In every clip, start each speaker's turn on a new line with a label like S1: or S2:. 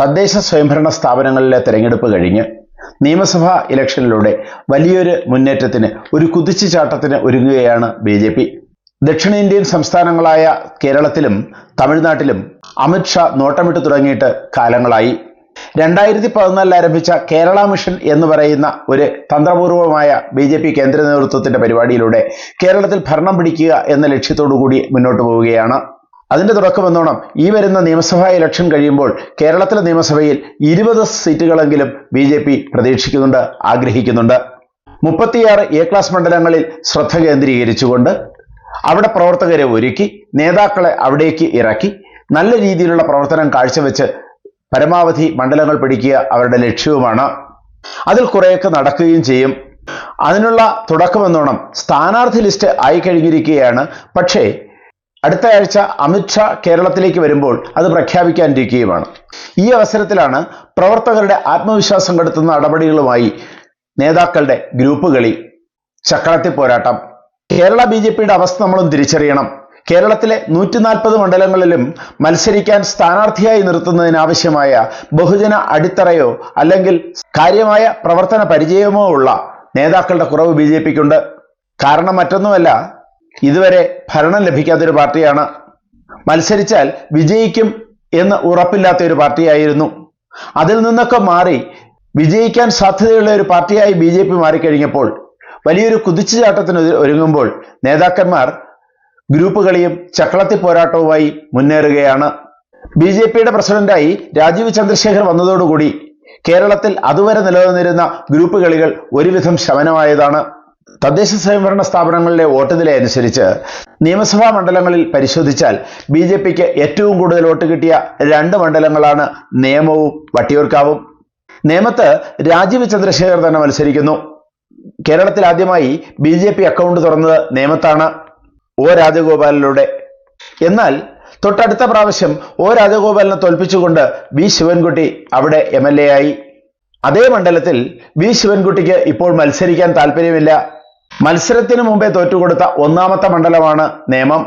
S1: തദ്ദേശ സ്വയംഭരണ സ്ഥാപനങ്ങളിലെ തെരഞ്ഞെടുപ്പ് കഴിഞ്ഞ് നിയമസഭാ ഇലക്ഷനിലൂടെ വലിയൊരു മുന്നേറ്റത്തിന് ഒരു കുതിച്ചുചാട്ടത്തിന് ഒരുങ്ങുകയാണ് ബി ജെ പി. ദക്ഷിണേന്ത്യൻ സംസ്ഥാനങ്ങളായ കേരളത്തിലും തമിഴ്നാട്ടിലും അമിത്ഷാ നോട്ടമിട്ട് തുടങ്ങിയിട്ട് കാലങ്ങളായി. രണ്ടായിരത്തി പതിനാലിൽ ആരംഭിച്ച കേരള മിഷൻ എന്ന് പറയുന്ന ഒരു തന്ത്രപൂർവമായ ബി ജെ പി കേന്ദ്ര നേതൃത്വത്തിന്റെ പരിപാടിയിലൂടെ കേരളത്തിൽ ഭരണം പിടിക്കുക എന്ന ലക്ഷ്യത്തോടു കൂടി മുന്നോട്ട് പോവുകയാണ്. അതിന്റെ തുടക്കമെന്നോണം ഈ വരുന്ന നിയമസഭാ ഇലക്ഷൻ കഴിയുമ്പോൾ കേരളത്തിലെ നിയമസഭയിൽ ഇരുപത് സീറ്റുകളെങ്കിലും ബി ജെ പി പ്രതീക്ഷിക്കുന്നുണ്ട് ആഗ്രഹിക്കുന്നുണ്ട്. മുപ്പത്തിയാറ് എ ക്ലാസ് മണ്ഡലങ്ങളിൽ ശ്രദ്ധ കേന്ദ്രീകരിച്ചുകൊണ്ട് അവിടെ പ്രവർത്തകരെ ഒരുക്കി നേതാക്കളെ അവിടേക്ക് ഇറക്കി നല്ല രീതിയിലുള്ള പ്രവർത്തനം കാഴ്ചവെച്ച് പരമാവധി മണ്ഡലങ്ങൾ പിടിക്കുക അവരുടെ ലക്ഷ്യവുമാണ്. അതിൽ കുറേയൊക്കെ നടക്കുകയും ചെയ്യും. അതിനുള്ള തുടക്കമെന്നോണം സ്ഥാനാർത്ഥി ലിസ്റ്റ് ആയിക്കഴിഞ്ഞിരിക്കുകയാണ് പക്ഷേ അടുത്ത ആഴ്ച അമിത്ഷാ കേരളത്തിലേക്ക് വരുമ്പോൾ അത് പ്രഖ്യാപിക്കാനിരിക്കുകയുമാണ്. ഈ അവസരത്തിലാണ് പ്രവർത്തകരുടെ ആത്മവിശ്വാസം കെടുത്തുന്ന നടപടികളുമായി നേതാക്കളുടെ ഗ്രൂപ്പ് കളി ചക്രത്തി പോരാട്ടം. കേരള ബി ജെ പിയുടെ അവസ്ഥ നമ്മളും തിരിച്ചറിയണം. കേരളത്തിലെ നൂറ്റി നാൽപ്പത് മണ്ഡലങ്ങളിലും മത്സരിക്കാൻ സ്ഥാനാർത്ഥിയായി നിർത്തുന്നതിനാവശ്യമായ ബഹുജന അടിത്തറയോ അല്ലെങ്കിൽ കാര്യമായ പ്രവർത്തന പരിചയമോ ഉള്ള നേതാക്കളുടെ കുറവ് ബി ജെ പിക്കുണ്ട്. കാരണം മറ്റൊന്നുമല്ല ഇതുവരെ ഭരണം ലഭിക്കാത്തൊരു പാർട്ടിയാണ്. മത്സരിച്ചാൽ വിജയിക്കും എന്ന് ഉറപ്പില്ലാത്ത ഒരു പാർട്ടിയായിരുന്നു. അതിൽ നിന്നൊക്കെ മാറി വിജയിക്കാൻ സാധ്യതയുള്ള ഒരു പാർട്ടിയായി ബി ജെ പി മാറിക്കഴിഞ്ഞപ്പോൾ വലിയൊരു കുതിച്ചുചാട്ടത്തിന് ഒരുങ്ങുമ്പോൾ നേതാക്കന്മാർ ഗ്രൂപ്പുകളെയും ചക്കളത്തി പോരാട്ടവുമായി മുന്നേറുകയാണ്. ബി ജെ പിയുടെ പ്രസിഡന്റായി രാജീവ് ചന്ദ്രശേഖർ വന്നതോടുകൂടി കേരളത്തിൽ അതുവരെ നിലനിന്നിരുന്ന ഗ്രൂപ്പ് കളികൾ ഒരുവിധം ശമനമായതാണ്. തദ്ദേശ സ്വയംഭരണ സ്ഥാപനങ്ങളിലെ വോട്ട് നില അനുസരിച്ച് നിയമസഭാ മണ്ഡലങ്ങളിൽ പരിശോധിച്ചാൽ ബി ജെ പിക്ക് ഏറ്റവും കൂടുതൽ വോട്ട് കിട്ടിയ രണ്ട് മണ്ഡലങ്ങളാണ് നേമവും വട്ടിയൂർക്കാവും. നേമത്ത് രാജീവ് ചന്ദ്രശേഖർ തന്നെ മത്സരിക്കുന്നു. കേരളത്തിൽ ആദ്യമായി ബി ജെ പി അക്കൗണ്ട് തുറന്നത് നേമത്താണ് ഒ രാജഗോപാലിലൂടെ. എന്നാൽ തൊട്ടടുത്ത പ്രാവശ്യം ഒ രാജഗോപാലിനെ തോൽപ്പിച്ചുകൊണ്ട് വി ശിവൻകുട്ടി അവിടെ എം എൽ എ ആയി. അതേ മണ്ഡലത്തിൽ വി ശിവൻകുട്ടിക്ക് ഇപ്പോൾ മത്സരിക്കാൻ താല്പര്യമില്ല മത്സരത്തിന് മുമ്പേ തോറ്റുകൊടുത്ത ഒന്നാമത്തെ മണ്ഡലമാണ് നേമം.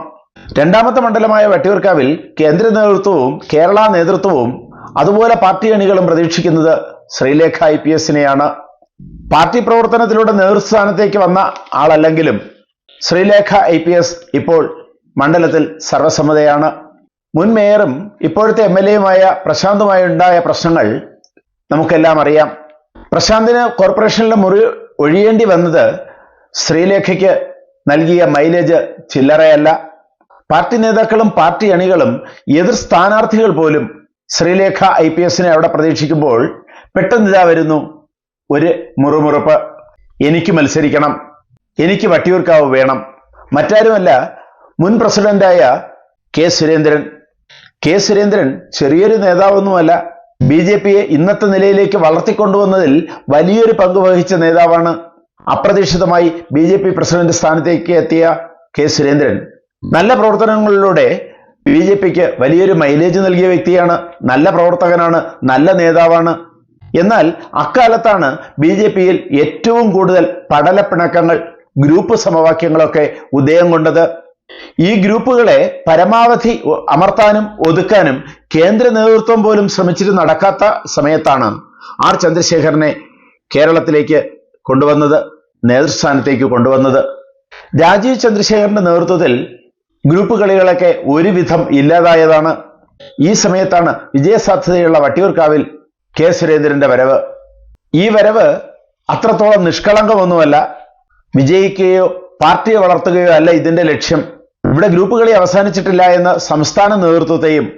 S1: രണ്ടാമത്തെ മണ്ഡലമായ വട്ടിയൂർക്കാവിൽ കേന്ദ്ര നേതൃത്വവും കേരള നേതൃത്വവും അതുപോലെ പാർട്ടി അണികളും പ്രതീക്ഷിക്കുന്നത് ശ്രീലേഖ ഐ പി എസിനെയാണ് പാർട്ടി പ്രവർത്തനത്തിലൂടെ നേതൃസ്ഥാനത്തേക്ക് വന്ന ആളല്ലെങ്കിലും ശ്രീലേഖ ഐ പി എസ് ഇപ്പോൾ മണ്ഡലത്തിൽ സർവസമ്മതയാണ്. മുൻ മേയറും ഇപ്പോഴത്തെ എം എൽ എയുമായ പ്രശാന്തുമായി ഉണ്ടായ പ്രശ്നങ്ങൾ നമുക്കെല്ലാം അറിയാം. പ്രശാന്തിന് കോർപ്പറേഷനിലെ മുറി ഒഴിയേണ്ടി വന്നത് ശ്രീലേഖയ്ക്ക് നൽകിയ മൈലേജ് ചില്ലറയല്ല. പാർട്ടി നേതാക്കളും പാർട്ടി അണികളും എതിർ സ്ഥാനാർത്ഥികൾ പോലും ശ്രീലേഖ ഐ പി എസിനെ അവിടെ പ്രതീക്ഷിക്കുമ്പോൾ പെട്ടെന്ന് ഇതാ വരുന്നു. ഒരു മുറുമുറുപ്പ്. എനിക്ക് മത്സരിക്കണം. എനിക്ക് വട്ടിയൂർക്കാവ് വേണം. മറ്റാരുമല്ല മുൻ പ്രസിഡന്റായ കെ സുരേന്ദ്രൻ. കെ സുരേന്ദ്രൻ ചെറിയൊരു നേതാവൊന്നുമല്ല. ബി ജെ പിയെ ഇന്നത്തെ നിലയിലേക്ക് വളർത്തിക്കൊണ്ടുവന്നതിൽ വലിയൊരു പങ്ക് വഹിച്ച നേതാവാണ് അപ്രതീക്ഷിതമായി ബി ജെ പി പ്രസിഡന്റ് സ്ഥാനത്തേക്ക് എത്തിയ കെ സുരേന്ദ്രൻ. നല്ല പ്രവർത്തനങ്ങളിലൂടെ ബി ജെ പിക്ക് വലിയൊരു മൈലേജ് നൽകിയ വ്യക്തിയാണ്. നല്ല പ്രവർത്തകനാണ് നല്ല നേതാവാണ്. എന്നാൽ അക്കാലത്താണ് ബി ജെ പിയിൽ ഏറ്റവും കൂടുതൽ പടലപ്പിണക്കങ്ങൾ ഗ്രൂപ്പ് സമവാക്യങ്ങളൊക്കെ ഉദയം കൊണ്ടത്. ഈ ഗ്രൂപ്പുകളെ പരമാവധി അമർത്താനും ഒതുക്കാനും കേന്ദ്ര നേതൃത്വം പോലും ശ്രമിച്ചിട്ട് നടക്കാത്ത സമയത്താണ് ആർ ചന്ദ്രശേഖരനെ കേരളത്തിലേക്ക് കൊണ്ടുവന്നത്. നേതൃസ്ഥാനത്തേക്ക് കൊണ്ടുവന്നത്. രാജീവ് ചന്ദ്രശേഖരന്റെ നേതൃത്വത്തിൽ ഗ്രൂപ്പ് കളികളൊക്കെ ഒരുവിധം ഇല്ലാതായതാണ്. ഈ സമയത്താണ് വിജയസാധ്യതയുള്ള വട്ടിയൂർക്കാവിൽ കെ സുരേന്ദ്രന്റെ വരവ്. ഈ വരവ് അത്രത്തോളം നിഷ്കളങ്കമൊന്നുമല്ല. വിജയിക്കുകയോ പാർട്ടിയെ വളർത്തുകയോ അല്ല ഇതിന്റെ ലക്ഷ്യം. ഇവിടെ ഗ്രൂപ്പ് കളി അവസാനിച്ചിട്ടില്ല എന്ന് സംസ്ഥാന നേതൃത്വത്തെയും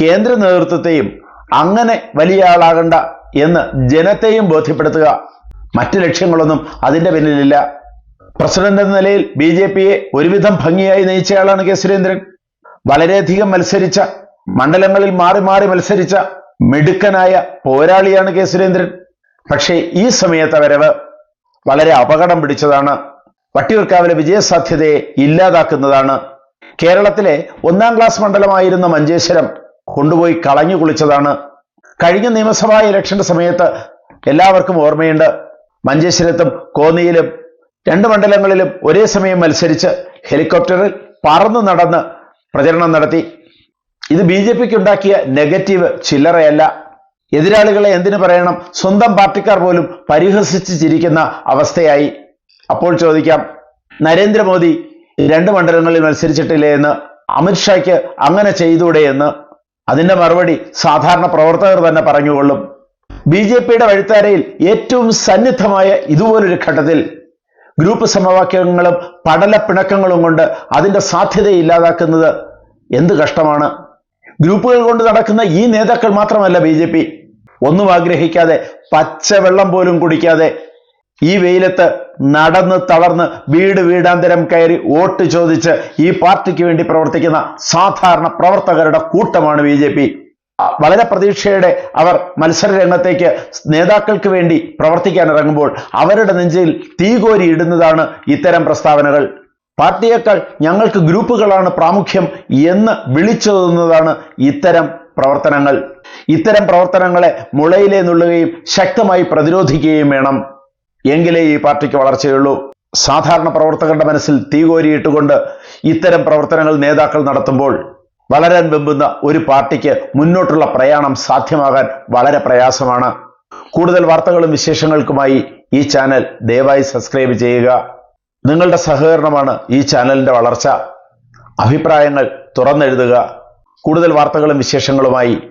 S1: കേന്ദ്ര നേതൃത്വത്തെയും അങ്ങനെ വലിയ ആളാകണ്ട എന്ന് ജനത്തെയും ബോധ്യപ്പെടുത്തുക. മറ്റു ലക്ഷ്യങ്ങളൊന്നും അതിന്റെ പിന്നിലില്ല. പ്രസിഡന്റ് എന്ന നിലയിൽ ബി ജെ പിയെ ഒരുവിധം ഭംഗിയായി നയിച്ചയാളാണ് കെ സുരേന്ദ്രൻ. വളരെയധികം മത്സരിച്ച മണ്ഡലങ്ങളിൽ മാറി മാറി മത്സരിച്ച മിടുക്കനായ പോരാളിയാണ് കെ സുരേന്ദ്രൻ. പക്ഷേ ഈ സമയത്തെ വരവ് വളരെ അപകടം പിടിച്ചതാണ്. വട്ടിയൂർക്കാവിലെ വിജയസാധ്യതയെ ഇല്ലാതാക്കുന്നതാണ്. കേരളത്തിലെ ഒന്നാം ക്ലാസ് മണ്ഡലമായിരുന്ന മഞ്ചേശ്വരം കൊണ്ടുപോയി കളഞ്ഞു കുളിച്ചതാണ്. കഴിഞ്ഞ നിയമസഭാ ഇലക്ഷന്റെ സമയത്ത് എല്ലാവർക്കും ഓർമ്മയുണ്ട്. മഞ്ചേശ്വരത്തും കോന്നിയിലും രണ്ട് മണ്ഡലങ്ങളിലും ഒരേ സമയം മത്സരിച്ച് ഹെലികോപ്റ്ററിൽ പറന്നു നടന്ന് പ്രചരണം നടത്തി. ഇത് ബി ജെ പിക്ക് ഉണ്ടാക്കിയ നെഗറ്റീവ് ചില്ലറയല്ല. എതിരാളികളെ എന്തിനു പറയണം? സ്വന്തം പാർട്ടിക്കാർ പോലും പരിഹസിച്ച് ചിരിക്കുന്ന അവസ്ഥയായി. അപ്പോൾ ചോദിക്കാം നരേന്ദ്രമോദി രണ്ട് മണ്ഡലങ്ങളിൽ മത്സരിച്ചിട്ടില്ലേ എന്ന്? അമിത്ഷായ്ക്ക് അങ്ങനെ ചെയ്തൂടെ എന്ന്? അതിന്റെ മറുപടി സാധാരണ പ്രവർത്തകർ തന്നെ പറഞ്ഞുകൊള്ളും. ബി ജെ പിയുടെ വഴിത്താരയിൽ ഏറ്റവും സന്നിഗ്ധമായ ഇതുപോലൊരു ഘട്ടത്തിൽ ഗ്രൂപ്പ് സമവാക്യങ്ങളും പടലപ്പിണക്കങ്ങളും കൊണ്ട് അതിന്റെ സാധ്യത ഇല്ലാതാക്കുന്നത് എന്ത് കഷ്ടമാണ്? ഗ്രൂപ്പുകൾ കൊണ്ട് നടക്കുന്ന ഈ നേതാക്കൾ മാത്രമല്ല ബി ജെ പി. ഒന്നും ആഗ്രഹിക്കാതെ പച്ചവെള്ളം പോലും കുടിക്കാതെ ഈ വെയിലത്ത് നടന്ന് തളർന്ന് വീട് വീടാന്തരം കയറി വോട്ട് ചോദിച്ച് ഈ പാർട്ടിക്ക് വേണ്ടി പ്രവർത്തിക്കുന്ന സാധാരണ പ്രവർത്തകരുടെ കൂട്ടമാണ് ബി വളരെ പ്രതീക്ഷയുടെ അവർ മത്സര രംഗത്തേക്ക് നേതാക്കൾക്ക് വേണ്ടി പ്രവർത്തിക്കാൻ ഇറങ്ങുമ്പോൾ അവരുടെ നെഞ്ചിൽ തീകോരി ഇടുന്നതാണ് ഇത്തരം പ്രസ്താവനകൾ. പാർട്ടിയേക്കാൾ ഞങ്ങൾക്ക് ഗ്രൂപ്പുകളാണ് പ്രാമുഖ്യം എന്ന് വിളിച്ചോതുന്നതാണ് ഇത്തരം പ്രവർത്തനങ്ങൾ. ഇത്തരം പ്രവർത്തനങ്ങളെ മുളയിലേ നുള്ളുകയും ശക്തമായി പ്രതിരോധിക്കുകയും വേണം. എങ്കിലേ ഈ പാർട്ടിക്ക് വളർച്ചയുള്ളൂ. സാധാരണ പ്രവർത്തകരുടെ മനസ്സിൽ തീകോരിയിട്ടുകൊണ്ട് ഇത്തരം പ്രവർത്തനങ്ങൾ നേതാക്കൾ നടത്തുമ്പോൾ വളരാൻ വെമ്പുന്ന ഒരു പാർട്ടിക്ക് മുന്നോട്ടുള്ള പ്രയാണം സാധ്യമാകാൻ വളരെ പ്രയാസമാണ്. കൂടുതൽ വാർത്തകളും വിശേഷങ്ങൾക്കുമായി ഈ ചാനൽ ദയവായി സബ്സ്ക്രൈബ് ചെയ്യുക. നിങ്ങളുടെ സഹകരണമാണ് ഈ ചാനലിന്റെ വളർച്ച. അഭിപ്രായങ്ങൾ തുറന്നെഴുതുക. കൂടുതൽ വാർത്തകളും വിശേഷങ്ങളുമായി